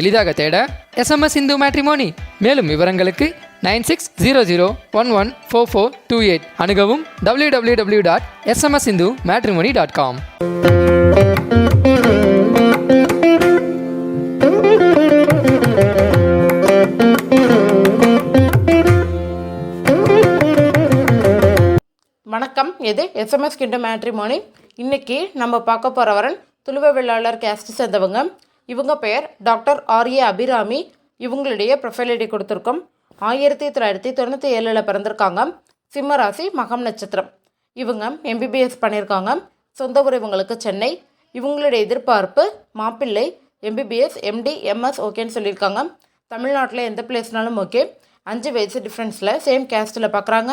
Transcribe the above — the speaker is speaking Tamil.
எளிதாக தேட எஸ்எம்எஸ் இந்து மேட்ரிமோனி மேலும் விவரங்களுக்கு nine six zero zero one one four four two eight. அணுகவும் W W W dot SMS Hindu matrimony dot com வணக்கம் இது எஸ்எம்எஸ் கிண்ட மேட்ரிமோனி இன்னைக்கு நம்ம பார்க்க போகிறவரன் துளுவ வெள்ளாளர் கேஸ்ட் சேர்ந்தவங்க. இவங்க பெயர் டாக்டர் ஆர்ஏ அபிராமி. இவங்களுடைய ப்ரொஃபைல் ஐடி கொடுத்துருக்கோம். ஆயிரத்தி தொள்ளாயிரத்தி தொண்ணூற்றி ஏழில் பிறந்திருக்காங்க. சிம்மராசி மகம் நட்சத்திரம். இவங்க எம்பிபிஎஸ் பண்ணியிருக்காங்க சொந்த ஊர் இவங்களுக்கு சென்னை. இவங்களுடைய எதிர்பார்ப்பு மாப்பிள்ளை எம்பிபிஎஸ் எம்டி எம்எஸ் ஓகேன்னு சொல்லியிருக்காங்க. தமிழ்நாட்டில் எந்த பிளேஸ்னாலும் ஓகே அஞ்சு வயசு டிஃப்ரென்ஸில் சேம் கேஸ்ட்டில் பார்க்குறாங்க